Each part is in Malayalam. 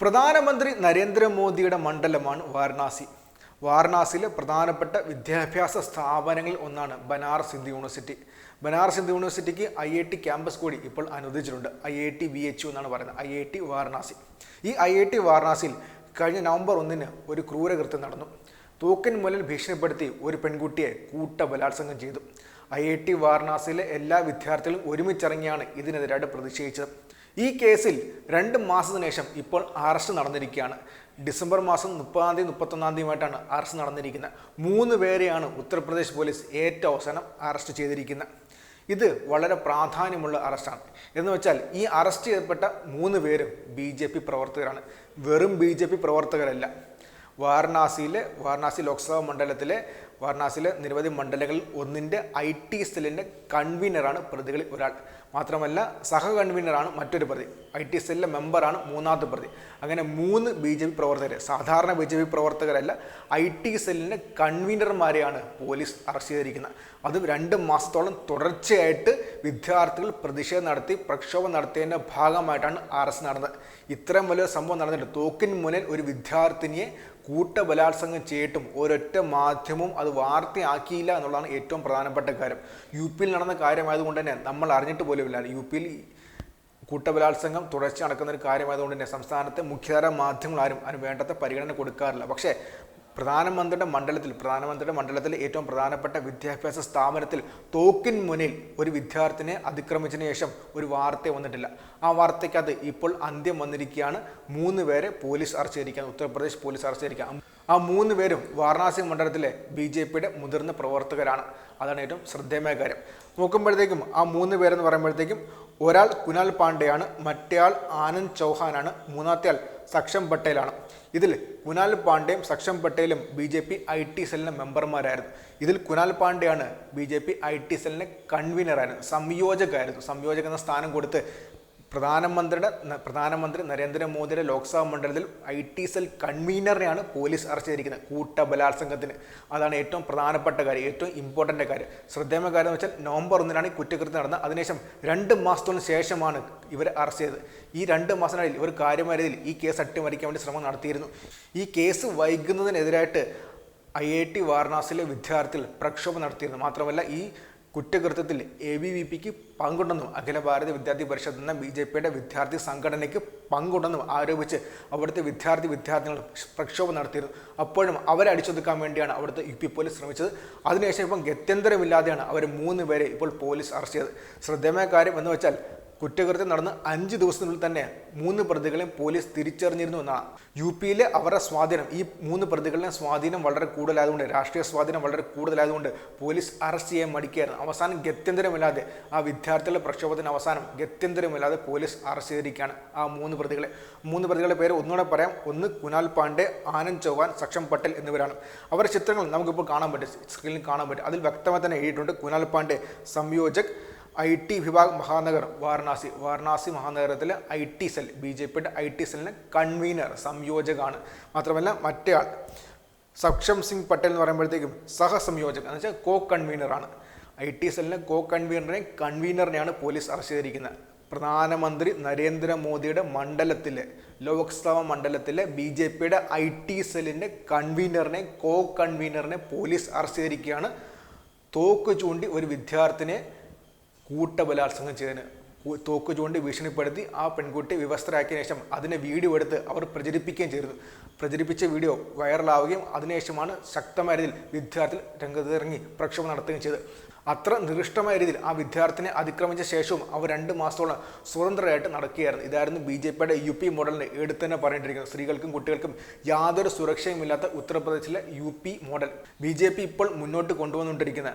പ്രധാനമന്ത്രി നരേന്ദ്രമോദിയുടെ മണ്ഡലമാണ് വാരണാസി. വാരണാസിയിലെ പ്രധാനപ്പെട്ട വിദ്യാഭ്യാസ സ്ഥാപനങ്ങളിൽ ഒന്നാണ് ബനാറസ് ഹിന്ദു യൂണിവേഴ്സിറ്റി. ബനാറസ് ഹിന്ദു യൂണിവേഴ്സിറ്റിക്ക് ഐ ഐ ടി ക്യാമ്പസ് കൂടി ഇപ്പോൾ അനുവദിച്ചിട്ടുണ്ട്. I I T B H എന്നാണ് പറയുന്നത്. I I T Varanasi. ഈ ഐ ഐ ടി വാരണാസിയിൽ കഴിഞ്ഞ നവംബർ ഒന്നിന് ഒരു ക്രൂരകൃത്യം നടന്നു. തൂക്കൻ മുലൽ ഭീഷണിപ്പെടുത്തി ഒരു പെൺകുട്ടിയെ കൂട്ട ബലാത്സംഗം ചെയ്തു. ഐ ഐ ടി വാരണാസിയിലെ എല്ലാ വിദ്യാർത്ഥികളും ഒരുമിച്ചിറങ്ങിയാണ് ഇതിനെതിരായിട്ട് പ്രതിഷേധിച്ചത്. ഈ കേസിൽ രണ്ട് മാസത്തിന് ശേഷം ഇപ്പോൾ അറസ്റ്റ് നടന്നിരിക്കുകയാണ്. ഡിസംബർ മാസം മുപ്പതാം തീയതി മുപ്പത്തൊന്നാം തീയതിയുമായിട്ടാണ് അറസ്റ്റ് നടന്നിരിക്കുന്നത്. മൂന്ന് പേരെയാണ് ഉത്തർപ്രദേശ് പോലീസ് ഏറ്റവും അവസാനം അറസ്റ്റ് ചെയ്തിരിക്കുന്നത്. ഇത് വളരെ പ്രാധാന്യമുള്ള അറസ്റ്റാണ്. എന്ന് വെച്ചാൽ ഈ അറസ്റ്റ് ചെയ്യപ്പെട്ട മൂന്ന് പേരും ബി ജെ പി പ്രവർത്തകരാണ്. വെറും ബി ജെ പി പ്രവർത്തകരല്ല. വാരണാസിയിലെ വാരണാസി ലോക്സഭാ മണ്ഡലത്തിലെ വാരണാസിയിലെ നിരവധി മണ്ഡലങ്ങൾ ഒന്നിന്റെ ഐ ടി സെല്ലിന്റെ കൺവീനറാണ് പ്രതികളിൽ ഒരാൾ. മാത്രമല്ല സഹ കൺവീനറാണ് മറ്റൊരു പ്രതി. ഐ ടി സെല്ലിലെ മെമ്പറാണ് മൂന്നാമത്തെ പ്രതി. അങ്ങനെ മൂന്ന് ബി ജെ പി പ്രവർത്തകരെ സാധാരണ ബി ജെ പി പ്രവർത്തകരല്ല ഐ ടി സെല്ലിന്റെ കൺവീനർമാരെയാണ് പോലീസ് അറസ്റ്റ് ചെയ്തിരിക്കുന്നത്. അതും രണ്ട് മാസത്തോളം തുടർച്ചയായിട്ട് വിദ്യാർത്ഥികൾ പ്രതിഷേധം നടത്തി പ്രക്ഷോഭം നടത്തിയതിന്റെ ഭാഗമായിട്ടാണ് അറസ്റ്റ് നടന്നത്. ഇത്രയും വലിയ സംഭവം നടന്നിട്ട് തോക്കിന് മുന്നിൽ ഒരു വിദ്യാർത്ഥിനിയെ കൂട്ട ബലാത്സംഗം ചെയ്തിട്ടും ഒരൊറ്റ മാധ്യമവും അത് വാർത്തയാക്കിയില്ല എന്നുള്ളതാണ് ഏറ്റവും പ്രധാനപ്പെട്ട കാര്യം. യു പിയിൽ നടന്ന കാര്യമായതുകൊണ്ട് തന്നെ നമ്മൾ അറിഞ്ഞിട്ട് പോലുമില്ല. യു പിയിൽ കൂട്ടബലാത്സംഗം തുടർച്ച നടക്കുന്ന ഒരു കാര്യമായതുകൊണ്ട് തന്നെ സംസ്ഥാനത്തെ മുഖ്യധാര മാധ്യമങ്ങൾ ആരും അതിന് വേണ്ടത്ര പരിഗണന കൊടുക്കാറില്ല. പക്ഷേ പ്രധാനമന്ത്രിയുടെ മണ്ഡലത്തിൽ പ്രധാനമന്ത്രിയുടെ മണ്ഡലത്തിൽ ഏറ്റവും പ്രധാനപ്പെട്ട വിദ്യാഭ്യാസ സ്ഥാപനത്തിൽ തോക്കിൻ മുന്നിൽ ഒരു വിദ്യാർത്ഥിനെ അതിക്രമിച്ചതിന് ശേഷം ഒരു വാർത്ത വന്നിട്ടില്ല. ആ വാർത്തയ്ക്കകത്ത് ഇപ്പോൾ അന്ത്യം വന്നിരിക്കുകയാണ്. മൂന്ന് പേരെ പോലീസ് അറസ്റ്റ് ചെയ്തിരിക്കുകയാണ്. ഉത്തർപ്രദേശ് പോലീസ് അറസ്റ്റ് ചെയ്തിരിക്കുക ആ മൂന്ന് പേരും വാരണാസി മണ്ഡലത്തിലെ ബി ജെ പിയുടെ മുതിർന്ന പ്രവർത്തകരാണ്. അതാണ് ഏറ്റവും ശ്രദ്ധേയമായ കാര്യം. നോക്കുമ്പോഴത്തേക്കും ആ മൂന്ന് പേരെന്ന് പറയുമ്പോഴത്തേക്കും ഒരാൾ കുനാൽ പാണ്ഡെയാണ് മറ്റേയാൾ ആനന്ദ് ചൗഹാനാണ് മൂന്നാമത്തെ ആൾ സക്ഷം പട്ടേലാണ്. ഇതിൽ കുനാൽ പാണ്ഡെയും സക്ഷം പട്ടേലും B J P I T സെല്ലിന് മെമ്പർമാരായിരുന്നു. ഇതിൽ Kunal പാണ്ഡെയാണ് B J P I T സെല്ലിന് കൺവീനറായിരുന്നു. സംയോജകമായിരുന്നു സംയോജക എന്ന സ്ഥാനം കൊടുത്ത് പ്രധാനമന്ത്രിയുടെ പ്രധാനമന്ത്രി നരേന്ദ്രമോദിയുടെ ലോക്സഭാ മണ്ഡലത്തിൽ ഐ ടി സെൽ കൺവീനറിനെയാണ് പോലീസ് അറസ്റ്റ് ചെയ്തിരിക്കുന്നത്. കൂട്ട ബലാത്സംഗത്തിന് അതാണ് ഏറ്റവും പ്രധാനപ്പെട്ട കാര്യം ഏറ്റവും ഇമ്പോർട്ടന്റ് കാര്യം. ശ്രദ്ധേയമായ കാര്യം എന്ന് വെച്ചാൽ നവംബർ ഒന്നിനാണ് ഈ കുറ്റകൃത്യം നടന്നത്. അതിനുശേഷം രണ്ട് മാസത്തോളം ശേഷമാണ് ഇവരെ അറസ്റ്റ് ചെയ്തത്. ഈ രണ്ട് മാസത്തിനിടയിൽ ഇവർ കാര്യമായ രീതിയിൽ ഈ കേസ് അട്ടിമറിക്കാൻ വേണ്ടി ശ്രമം നടത്തിയിരുന്നു. ഈ കേസ് വൈകുന്നതിനെതിരായിട്ട് ഐ ഐ ടി വാരണാസിയിലെ വിദ്യാർത്ഥികൾ പ്രക്ഷോഭം നടത്തിയിരുന്നു. മാത്രമല്ല ഈ കുറ്റകൃത്യത്തിൽ എ ബി വി പിക്ക് പങ്കുണ്ടെന്നും അഖില ഭാരത വിദ്യാർത്ഥി പരിഷത്ത് എന്ന ബി ജെ പിയുടെ വിദ്യാർത്ഥി സംഘടനയ്ക്ക് പങ്കുണ്ടെന്നും ആരോപിച്ച് അവിടുത്തെ വിദ്യാർത്ഥി വിദ്യാർത്ഥികൾ പ്രക്ഷോഭം നടത്തിയിരുന്നു. അപ്പോഴും അവരെ അടിച്ചൊതുക്കാൻ വേണ്ടിയാണ് അവിടുത്തെ യു പി പോലീസ് ശ്രമിച്ചത്. അതിനുശേഷം ഇപ്പം ഗത്യന്തരമില്ലാതെയാണ് അവർ മൂന്ന് പേരെ ഇപ്പോൾ പോലീസ് അറസ്റ്റ് ചെയ്തത്. ശ്രദ്ധേയമായ കാര്യം എന്ന് വെച്ചാൽ കുറ്റകൃത്യം നടന്ന് അഞ്ച് ദിവസത്തിനുള്ളിൽ തന്നെ മൂന്ന് പ്രതികളെയും പോലീസ് തിരിച്ചറിഞ്ഞിരുന്നു എന്നാണ് യു പിയിലെ അവരുടെ സ്വാധീനം ഈ മൂന്ന് പ്രതികളുടെ സ്വാധീനം വളരെ കൂടുതലായതുകൊണ്ട് രാഷ്ട്രീയ സ്വാധീനം വളരെ കൂടുതലായതുകൊണ്ട് പോലീസ് അറസ്റ്റ് ചെയ്യാൻ മടിക്കുകയായിരുന്നു. അവസാനം ഗത്യന്തരമില്ലാതെ ആ വിദ്യാർത്ഥികളുടെ പ്രക്ഷോഭത്തിന് അവസാനം ഗത്യന്തരമില്ലാതെ പോലീസ് അറസ്റ്റ് ചെയ്തിരിക്കുകയാണ് ആ മൂന്ന് പ്രതികളെ. മൂന്ന് പ്രതികളുടെ പേര് ഒന്നുകൂടെ പറയാം. ഒന്ന് കുനാൽ പാണ്ഡെ ആനന്ദ് ചൗഹാൻ സക്ഷം പട്ടേൽ എന്നിവരാണ്. അവരുടെ ചിത്രങ്ങൾ നമുക്കിപ്പോൾ കാണാൻ പറ്റും സ്ക്രീനിൽ കാണാൻ പറ്റും. അതിൽ വ്യക്തമായി തന്നെ എഴുതിയിട്ടുണ്ട് കുനാൽ പാണ്ഡെ സംയോജക് ഐ ടി വിഭാഗ് മഹാനഗർ Varanasi. Varanasi മഹാനഗരത്തിലെ I T cell B J പിയുടെ ഐ ടി സെല്ലിന് കൺവീനർ സംയോജകമാണ് മാത്രമല്ല മറ്റേയാൾ സക്ഷം സിംഗ് പട്ടേൽ എന്ന് പറയുമ്പോഴത്തേക്കും സഹസംയോജകൻ എന്ന് വെച്ചാൽ കോ കൺവീനറാണ് ഐ ടി സെല്ലിലെ കോ കൺവീനറിനെ കൺവീനറിനെയാണ് പോലീസ് അറസ്റ്റ് ചെയ്തിരിക്കുന്നത്. പ്രധാനമന്ത്രി നരേന്ദ്രമോദിയുടെ മണ്ഡലത്തിലെ ലോക്സഭാ മണ്ഡലത്തിലെ ബി ജെ പിയുടെ ഐ ടി സെല്ലിന്റെ കൺവീനറിനെ കോ കൺവീനറിനെ പോലീസ് അറസ്റ്റ് ചെയ്തിരിക്കുകയാണ്. തോക്ക് ചൂണ്ടി ഒരു വിദ്യാർത്ഥിനെ കൂട്ടബലാത്സംഗം ചെയ്തതിന് കു- തോക്ക് ചൂണ്ടി ഭീഷണിപ്പെടുത്തി ആ പെൺകുട്ടി വിവസ്ത്രയാക്കിയ ശേഷം അതിനെ വീഡിയോ എടുത്ത് അവർ പ്രചരിപ്പിക്കുകയും ചെയ്തു പ്രചരിപ്പിച്ച വീഡിയോ വൈറലാവുകയും അതിനുശേഷമാണ് ശക്തമായ രീതിയിൽ വിദ്യാർത്ഥികൾ രംഗത്തിറങ്ങി പ്രക്ഷോഭം നടത്തുകയും ചെയ്തത്. അത്ര നികൃഷ്ടമായ രീതിയിൽ ആ വിദ്യാർത്ഥിനെ അതിക്രമിച്ച ശേഷവും അവർ രണ്ട് മാസത്തോളം സ്വതന്ത്രമായിട്ട് നടക്കുകയായിരുന്നു. ഇതായിരുന്നു ബി ജെ പിയുടെ യു പി മോഡലിന് എടുത്ത് തന്നെ പറഞ്ഞിട്ടിരിക്കുന്നത്. സ്ത്രീകൾക്കും കുട്ടികൾക്കും യാതൊരു സുരക്ഷയുമില്ലാത്ത ഉത്തർപ്രദേശിലെ U P model. B J P ഇപ്പോൾ മുന്നോട്ട് കൊണ്ടുവന്നുകൊണ്ടിരിക്കുന്ന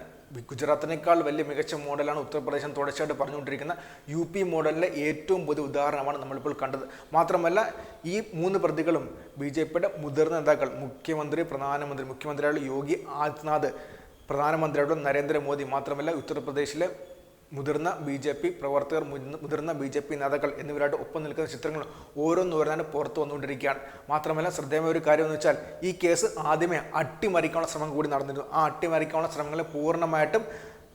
ഗുജറാത്തിനേക്കാൾ വലിയ മികച്ച മോഡലാണ് ഉത്തർപ്രദേശം തുടർച്ചയായിട്ട് പറഞ്ഞുകൊണ്ടിരിക്കുന്ന യു പി മോഡലിലെ ഏറ്റവും പുതിയ ഉദാഹരണമാണ് നമ്മളിപ്പോൾ കണ്ടത്. മാത്രമല്ല ഈ മൂന്ന് പ്രതികളും ബി ജെ പിയുടെ മുതിർന്ന നേതാക്കൾ മുഖ്യമന്ത്രി പ്രധാനമന്ത്രി മുഖ്യമന്ത്രിയായ യോഗി ആദിത്യനാഥ് പ്രധാനമന്ത്രിയുടെ നരേന്ദ്രമോദി മാത്രമല്ല ഉത്തർപ്രദേശിലെ മുതിർന്ന ബി ജെ പി പ്രവർത്തകർ മുതിർന്ന- ബി ജെ പി നേതാക്കൾ എന്നിവരായിട്ട് ഒപ്പം നിൽക്കുന്ന ചിത്രങ്ങൾ ഓരോന്നോരോന്നാണ് പുറത്തു വന്നുകൊണ്ടിരിക്കുകയാണ്. മാത്രമല്ല ശ്രദ്ധേയമായ ഒരു കാര്യം എന്ന് വെച്ചാൽ ഈ കേസ് ആദ്യമേ അട്ടിമറിക്കാനുള്ള ശ്രമം കൂടി നടന്നിരുന്നു. ആ അട്ടിമറിക്കാനുള്ള ശ്രമങ്ങളെ പൂർണമായിട്ടും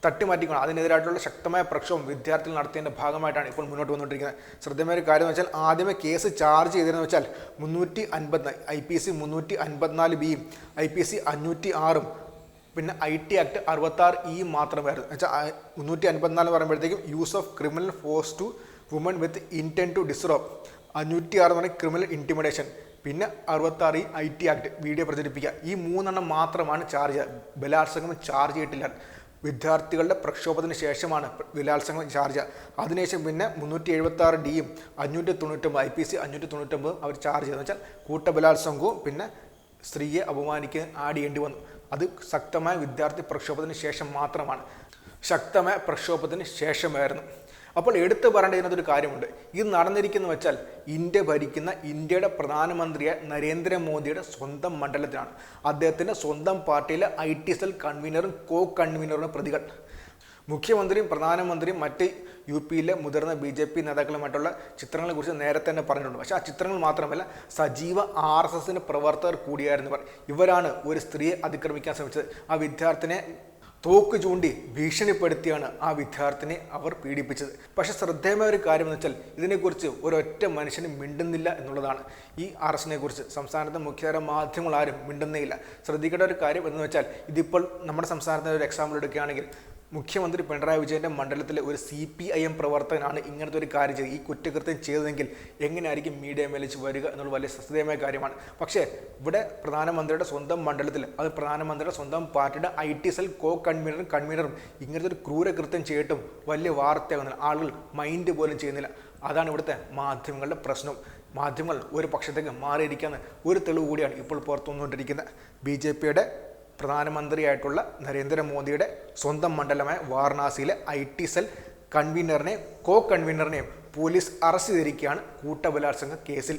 തട്ടിമാറ്റിക്കണം അതിനെതിരായിട്ടുള്ള ശക്തമായ പ്രക്ഷോഭം വിദ്യാർത്ഥികൾ നടത്തിയതിന്റെ ഭാഗമായിട്ടാണ് ഇപ്പോൾ മുന്നോട്ട് വന്നുകൊണ്ടിരിക്കുന്നത്. ശ്രദ്ധേയമായ ഒരു കാര്യം എന്ന് വെച്ചാൽ ആദ്യമേ കേസ് ചാർജ് ചെയ്തതെന്ന് വെച്ചാൽ മുന്നൂറ്റി അൻപത്തി ഐ പി സി മുന്നൂറ്റി അൻപത്തിനാല് ബിയും ഐ പി സി അഞ്ഞൂറ്റി ആറും പിന്നെ ഐ ടി ആക്ട് അറുപത്താറ് ഇ മാത്രമായിരുന്നു. വെച്ചാൽ മുന്നൂറ്റി അൻപത്തിനാല് പറയുമ്പോഴത്തേക്കും use of criminal force to woman with intent to disrobe അഞ്ഞൂറ്റി ആറ് എന്ന് പറഞ്ഞാൽ ക്രിമിനൽ ഇന്റിമിഡേഷൻ. പിന്നെ അറുപത്താറ് E I T act video പ്രചരിപ്പിക്കുക. ഈ മൂന്നെണ്ണം മാത്രമാണ് ചാർജ് ബലാത്സംഗം ചാർജ് ചെയ്തിട്ടില്ല. വിദ്യാർത്ഥികളുടെ പ്രക്ഷോഭത്തിന് ശേഷമാണ് ബലാത്സംഗം ചാർജ് അതിനുശേഷം പിന്നെ മുന്നൂറ്റി എഴുപത്തി ആറ് ഡിയും അഞ്ഞൂറ്റി തൊണ്ണൂറ്റൊമ്പത് ഐ പി സി അഞ്ഞൂറ്റി തൊണ്ണൂറ്റൊമ്പതും അവർ ചാർജ് ചെയ്തെന്ന് വെച്ചാൽ കൂട്ടബലാത്സംഗവും പിന്നെ സ്ത്രീയെ അപമാനിക്കാൻ ആഡ് ചെയ്യേണ്ടി വന്നു. അത് ശക്തമായ വിദ്യാർത്ഥി പ്രക്ഷോഭത്തിന് ശേഷം മാത്രമാണ്. ശക്തമായ പ്രക്ഷോഭത്തിന് ശേഷമായിരുന്നു. അപ്പോൾ എടുത്തു പറയേണ്ട ഇതിനകത്തൊരു കാര്യമുണ്ട്. ഇത് നടന്നിരിക്കുന്ന വെച്ചാൽ ഇന്ത്യ ഭരിക്കുന്ന ഇന്ത്യയുടെ പ്രധാനമന്ത്രിയായ നരേന്ദ്രമോദിയുടെ സ്വന്തം മണ്ഡലത്തിലാണ്. അദ്ദേഹത്തിന്റെ സ്വന്തം പാർട്ടിയിലെ ഐ ടി സെൽ കൺവീനറും കോ കൺവീനറും പ്രതികൾ. മുഖ്യമന്ത്രിയും പ്രധാനമന്ത്രിയും മറ്റ് യു പിയിലെ മുതിർന്ന ബി ജെ പി നേതാക്കളുമായിട്ടുള്ള ചിത്രങ്ങളെ കുറിച്ച് നേരത്തെ തന്നെ പറഞ്ഞിട്ടുണ്ട്. പക്ഷേ ആ ചിത്രങ്ങൾ മാത്രമല്ല സജീവ ആർ എസ് എസിന്റെ പ്രവർത്തകർ കൂടിയായിരുന്നു. ഇവരാണ് ഒരു സ്ത്രീയെ അതിക്രമിക്കാൻ ശ്രമിച്ചത്. ആ വിദ്യാർത്ഥിനെ തോക്ക് ചൂണ്ടി ഭീഷണിപ്പെടുത്തിയാണ് ആ വിദ്യാർത്ഥിനെ അവർ പീഡിപ്പിച്ചത്. പക്ഷേ ശ്രദ്ധേയമായ ഒരു കാര്യം എന്ന് വെച്ചാൽ ഇതിനെക്കുറിച്ച് ഒരൊറ്റ മനുഷ്യന് മിണ്ടുന്നില്ല എന്നുള്ളതാണ്. ഈ അറസ്റ്റിനെ കുറിച്ച് സംസ്ഥാനത്തെ മുഖ്യധാര മാധ്യമങ്ങൾ ആരും മിണ്ടുന്നേയില്ല. ശ്രദ്ധിക്കേണ്ട ഒരു കാര്യം എന്ന് വെച്ചാൽ ഇതിപ്പോൾ നമ്മുടെ സംസ്ഥാനത്തെ ഒരു എക്സാമ്പിൾ എടുക്കുകയാണെങ്കിൽ മുഖ്യമന്ത്രി പിണറായി വിജയന്റെ മണ്ഡലത്തിലെ ഒരു സി പി ഐ എം പ്രവർത്തകനാണ് ഇങ്ങനത്തെ ഒരു കാര്യം ചെയ്ത് ഈ കുറ്റകൃത്യം ചെയ്തതെങ്കിൽ എങ്ങനെയായിരിക്കും മീഡിയ മേലിച്ച് വരിക എന്നുള്ള വലിയ ശ്രദ്ധേയമായ കാര്യമാണ്. പക്ഷേ ഇവിടെ പ്രധാനമന്ത്രിയുടെ സ്വന്തം മണ്ഡലത്തിൽ അത് പ്രധാനമന്ത്രിയുടെ സ്വന്തം പാർട്ടിയുടെ ഐ ടി സെൽ കോ കൺവീനറും കൺവീനറും ഇങ്ങനത്തെ ഒരു ക്രൂരകൃത്യം ചെയ്തിട്ടും വലിയ വാർത്തയാകുന്നില്ല. ആളുകൾ മൈൻഡ് പോലും ചെയ്യുന്നില്ല. അതാണ് ഇവിടുത്തെ മാധ്യമങ്ങളുടെ പ്രശ്നം. മാധ്യമങ്ങൾ ഒരു പക്ഷത്തേക്ക് മാറിയിരിക്കാമെന്ന് ഒരു തെളിവ് കൂടിയാണ് ഇപ്പോൾ പുറത്തു വന്നുകൊണ്ടിരിക്കുന്നത് ബി ജെ പിയുടെ പ്രധാനമന്ത്രിയായിട്ടുള്ള നരേന്ദ്രമോദിയുടെ സ്വന്തം മണ്ഡലമായ വാരണാസിയിലെ ഐ ടി സെൽ കൺവീനറിനെയും കോ കൺവീനറിനെയും പോലീസ് അറസ്റ്റ് ചെയ്തിരിക്കുകയാണ് കൂട്ടബലാത്സംഗ കേസിൽ.